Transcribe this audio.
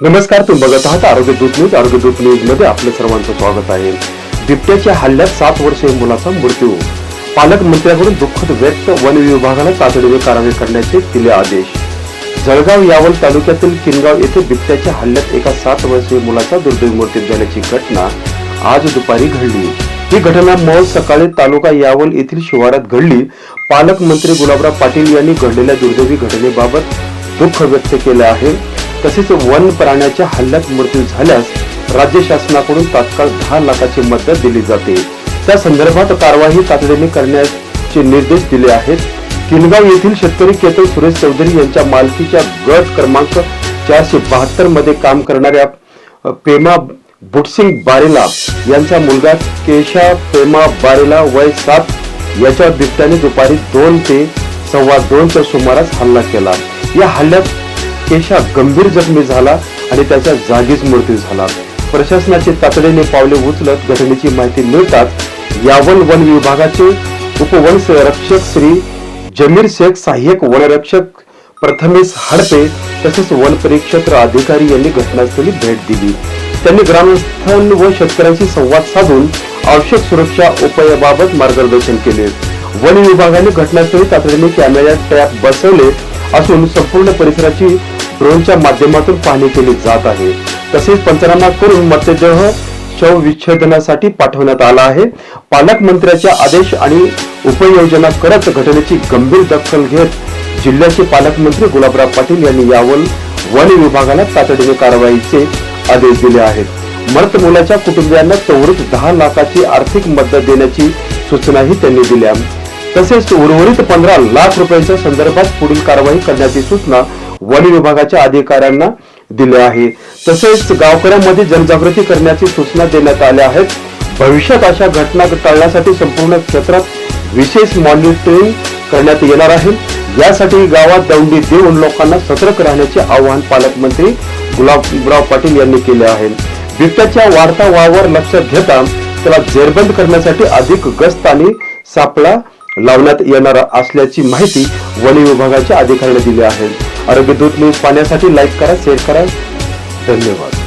नमस्कार तुम्ही बघत आहात आरोग्य दूत न्यूज. आरोग्य दूत न्यूजमध्ये आपलं सर्वांचं स्वागत आहे. बिबट्याच्या हल्ल्यात सात वर्षीय मुलाचा मृत्यू. पालकमंत्र्यांकडून दुःखद व्यक्त वन विभागाला तातडीने कारवाई करण्याचे दिले आदेश. जळगाव यावल तालुक्यातील किनगाव येथे बिबट्याच्या हल्ल्यात एका सात वर्षीय मुलाचा दुर्दैवी मृत्यू झाल्याची घटना आज दुपारी घडली. ही घटना मौल सकाळी तालुका यावल येथील शिवारात घडली. पालकमंत्री गुलाबराव पाटील यांनी घडलेल्या दुर्दैवी घटनेबाबत दुःख व्यक्त केले आहे. तसेच वन प्राण्याच्या हल्ल्यात मृत्यू झाल्यास राज्य शासनाकडून तात्काळ दहा लाखाची मदत दिली जाते. त्या संदर्भात कारवाई तातडीने करण्याचे निर्देश दिले आहेत. किनगाव येथील शेतकरी केतन सुरेश चौधरी यांच्या मालकीच्या गट क्रमांक चारशे बहात्तरमध्ये काम करणाऱ्या पेमा बुटसिंग बारेला यांचा मुलगा केशा पेमा बारेला वय सात याच्या बिबट्याने दुपारी दोन ते सव्वा दोनच्या सुमारास हल्ला केला. या हल्ल्यात केशा गंभीर जखमी झाला आणि त्याच्या जागीच मृत्यू झाला. प्रशासनाचे तातडीने पावले उचलत घटनेची माहिती मिळताच यावल वन विभागाचे उपवन संरक्षक श्री जमीर शेख सहाय्यक वनरक्षक प्रथमेश हडपे तसेच वन परिक्षेत्र अधिकारी यांनी घटनास्थळी भेट दिली. त्यांनी ग्रामस्थान व शेतकऱ्यांशी संवाद साधून आवश्यक सुरक्षा उपायाबाबत मार्गदर्शन केले. वन विभागाने घटनास्थळी तातडीने कॅमेरा ट्रॅप बसवले असून संपूर्ण परिसराची ड्रोनच्या माध्यमातून पाहणी केली जात आहे. तसेच पंचनामा करून मृतदेह शव विच्छेदनासाठी पाठवण्यात आला आहे. पालकमंत्र्याच्या आदेश आणि उपाययोजना करत घटनेची गंभीर दखल घेत जिल्ह्याचे पालकमंत्री गुलाबराव पाटील यांनी यावर वन विभागाला तातडीने कारवाईचे आदेश दिले आहेत. मृत मुलाच्या कुटुंबियांना त्वरित दहा लाखाची आर्थिक मदत देण्याची सूचनाही त्यांनी दिल्या. तसेच उर्वरित पंधरा लाख रुपयांच्या संदर्भात पुढील कारवाई करण्याची सूचना वन विभागाच्या अधिकाऱ्यांना दिले आहे. तसेच गावकऱ्यांमध्ये जनजागृती करण्याची सूचना देण्यात आल्या आहेत. भविष्यात अशा घटना टाळण्यासाठी संपूर्ण क्षेत्रात विशेष मॉनिटरिंग करण्यात येणार आहे. यासाठी गावात दौंडी देऊन लोकांना सतर्क राहण्याचे आवाहन पालकमंत्री गुलाबराव पाटील यांनी केले आहे. बिबट्याच्या वाढता वावर लक्षात घेता त्याला जेरबंद करण्यासाठी अधिक गस्त आणि सापळा लावण्यात येणार असल्याची माहिती वन विभागाच्या अधिकाऱ्यांनी दिली आहे. आरोग्य दूत न्यूज पाहण्यासाठी लाईक करा शेअर करा. धन्यवाद.